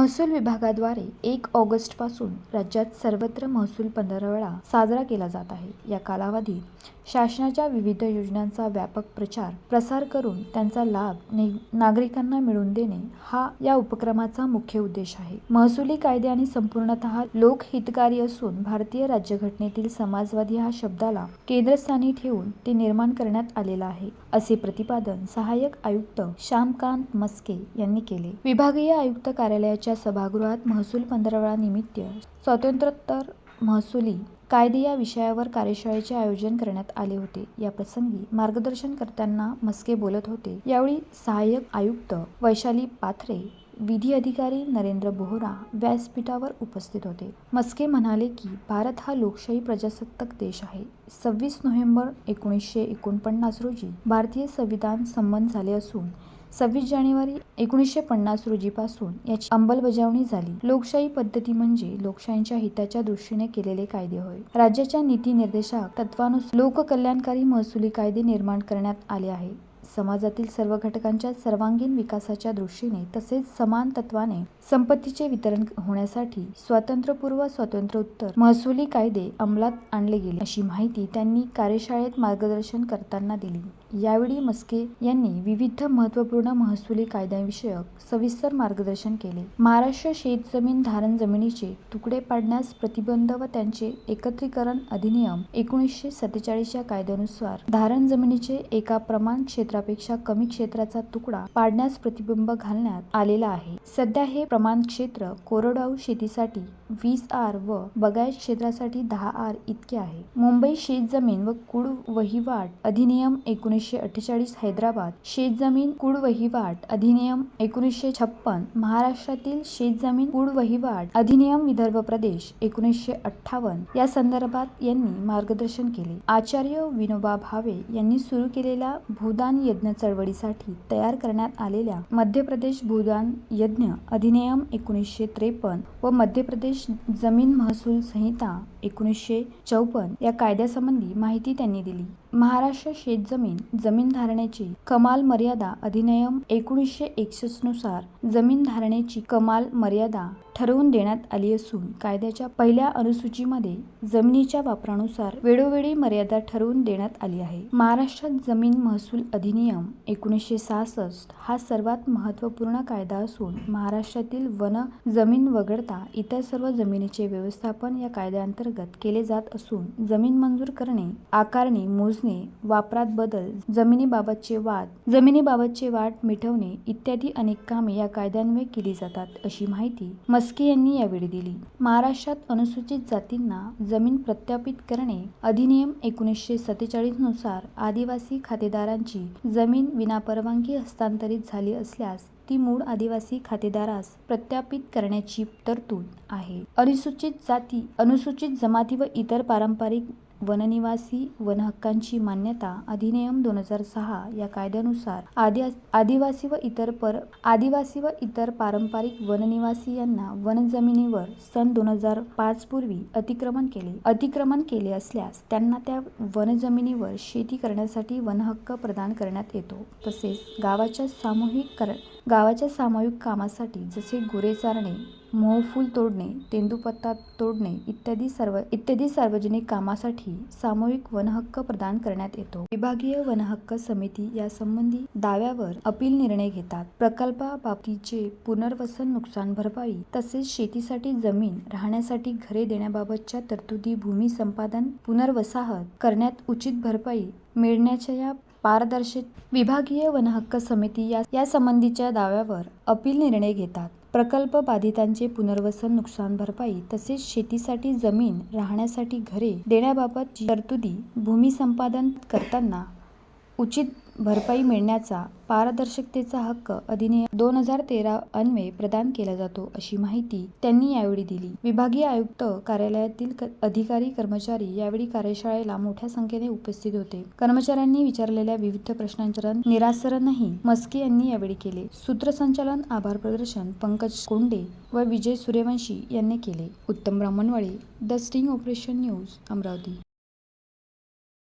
महसूल विभागाद्वारे एक ऑगस्टपासून राज्यात सर्वत्र महसूल पंधरवडा साजरा केला जात आहे. या कालावधीत शासनाच्या विविध योजनांचा व्यापक प्रचार प्रसार करून त्यांचा लाभ नागरिकांना मिळवून देणे हा या उपक्रमाचा मुख्य उद्देश आहे. महसुली कायदे आणि संपूर्णतः लोकहितकारी असून भारतीय राज्यघटनेतील समाजवादी हा शब्दाला केंद्रस्थानी ठेवून ते निर्माण करण्यात आलेला आहे असे प्रतिपादन सहाय्यक आयुक्त श्यामकांत मस्के यांनी केले. विभागीय आयुक्त कार्यालयाच्या सभागृहात महसूल पंधरवडा निमित्त स्वातंत्र्योत्तर महसुली कायदे या विषयावर कार्यशाळेचे आयोजन करण्यात आले होते. या प्रसंगी मार्गदर्शन करताना मस्के बोलत होते. यावेळी सहाय्यक आयुक्त वैशाली पाथरे विधी अधिकारी नरेंद्र बोहरा व्यासपीठावर उपस्थित होते. मस्के म्हणाले की भारत हा लोकशाही प्रजासत्ताक देश आहे. सव्वीस नोव्हेंबर एकोणीसशे एकोणपन्नास रोजी भारतीय संविधान संमत झाले असून सव्वीस जानेवारी एकोणीसशे पन्नास रोजीपासून याची अंमलबजावणी झाली. लोकशाही पद्धती म्हणजे लोकशाहीच्या हिताच्या दृष्टीने केलेले कायदे होय. राज्याच्या नीती निर्देशक तत्वानुसार लोककल्याणकारी महसुली कायदे निर्माण करण्यात आले आहे. समाजातील सर्व घटकांच्या सर्वांगीण विकासाच्या दृष्टीने तसेच समान तत्वाने संपत्तीचे वितरण होण्यासाठी स्वातंत्र्यपूर्व स्वातंत्र्योत्तर महसुली कायदे अंमलात आणले गेले. अशी माहिती त्यांनी कार्यशाळेत मार्गदर्शन करताना दिली. यावेळी मस्के यांनी विविध महत्त्वपूर्ण महसुली कायद्याविषयक सविस्तर मार्गदर्शन केले. महाराष्ट्र शेतजमीन धारण जमिनीचे तुकडे पाडण्यास प्रतिबंध व त्यांचे एकत्रीकरण अधिनियम एकोणीसशे सत्तेचाळीसच्या कायद्यानुसार धारण जमिनीचे एका प्रमाण क्षेत्रापेक्षा कमी क्षेत्राचा तुकडा पाडण्यास प्रतिबिंब घालण्यात आलेला आहे. सध्या हे प्रमाण क्षेत्र कोरडवाहू शेतीसाठी वीस आर व बगायत क्षेत्रासाठी दहा आर इतके आहे. मुंबई शेतजमीन व कुड वहिवाट अधिनियम एकोणीसशे अठ्ठेचाळीस हैदराबाद शेतजमीन कुड वहिवाट अधिनियम एकोणीसशे छप्पन महाराष्ट्रातील शेतजमीन कुड वहिवाट अधिनियम विदर्भ प्रदेश एकोणीसशे अठ्ठावन्न या संदर्भात यांनी मार्गदर्शन केले. आचार्य विनोबा भावे यांनी सुरू केलेल्या भूदान यज्ञ चळवळीसाठी तयार करण्यात आलेल्या मध्य प्रदेश भूदान यज्ञ अधिनियम एकोणीसशे त्रेपन्न व मध्य प्रदेश जमीन महसूल संहिता एकोणीसशे चौपन्न या कायद्यासंबंधी माहिती त्यांनी दिली. महाराष्ट्र शेतजमीन जमीन धारणेची कमाल मर्यादा अधिनियम एकोणीसशे एकसष्टनुसार जमीन धारणेची कमाल मर्यादा ठरवून देण्यात आली असून कायद्याच्या पहिल्या अनुसूचीमध्ये जमिनीच्या वापरानुसार वेळोवेळी मर्यादा ठरवून देण्यात आली आहे. महाराष्ट्रात जमीन महसूल अधिनियम एकोणीसशे सहासष्ट हा सर्वात महत्त्वपूर्ण कायदा असून महाराष्ट्रातील वन जमीन वगळता इतर सर्व जमिनीचे व्यवस्थापन या कायद्याअंतर्गत केले जात असून जमीन मंजूर करणे आकारणी मोज मोजणे वापरात बदल जमिनीबाबतचे वाद जमिनीबाबतचे वाद मिटवणे इत्यादी अनेक कामे या कायद्यान्वये केली जातात अशी माहिती मस्के यांनी यावेळी दिली. महाराष्ट्रात अनुसूचित जातींना जमीन प्रत्यापित करणे अधिनियम एकोणीसशे सत्तेचाळीसनुसार आदिवासी खातेदारांची जमीन विनापरवानगी हस्तांतरित झाली असल्यास ती मूळ आदिवासी खातेदारास प्रत्यापित करण्याची तरतूद आहे. अनुसूचित जाती अनुसूचित जमाती व इतर पारंपरिक वननिवासी वनहक्कांची मान्यता अधिनियम दोन हजार सहा या कायद्यानुसार आदि आदिवासी व इतर पर आदिवासी व इतर पारंपरिक वननिवासी यांना वनजमिनीवर सन दोन हजार पाच पूर्वी अतिक्रमण केले. अतिक्रमण केले असल्यास त्यांना त्या वनजमिनीवर शेती करण्यासाठी वनहक्क प्रदान करण्यात येतो. तसेच गावाच्या सामूहिक कर गावाच्या सामूहिक कामासाठी जसे गुरे चारणे मोहफूल तोडणे तेंदूपत्ता तोडणे इत्यादी सर्व इत्यादी सार्वजनिक कामासाठी सामूहिक वनहक्क प्रदान करण्यात येतो. विभागीय वनहक्क समिती या संबंधी दाव्यावर अपील निर्णय घेतात. प्रकल्पाबाबतीचे पुनर्वसन नुकसान भरपाई तसेच शेतीसाठी जमीन राहण्यासाठी घरे देण्याबाबतच्या तरतुदी भूमी संपादन पुनर्वसाहत करण्यात उचित भरपाई मिळण्याच्या या पारदर्शक विभागीय वनहक्क समिती या या संबंधीच्या दाव्यावर अपील निर्णय घेतात. प्रकल्प बाधितांचे पुनर्वसन नुकसान भरपाई तसेच शेतीसाठी जमीन राहण्यासाठी घरे देण्याबाबत तरतुदी भूमी संपादन करताना उचित भरपाई मिळण्याचा पारदर्शकतेचा हक्क अधिनियम दोन हजार तेरा अन्वये प्रदान केला जातो अशी माहिती त्यांनी यावेळी दिली. विभागीय आयुक्त कार्यालयातील अधिकारी कर्मचारी यावेळी कार्यशाळेला मोठ्या संख्येने उपस्थित होते. कर्मचाऱ्यांनी विचारलेल्या विविध प्रश्नांचे निरासरणही मस्के यांनी यावेळी केले. सूत्रसंचालन आभार प्रदर्शन पंकज कोंडे व विजय सूर्यवंशी यांनी केले. Uttam Brahmanwadi the sting operation news Amravati.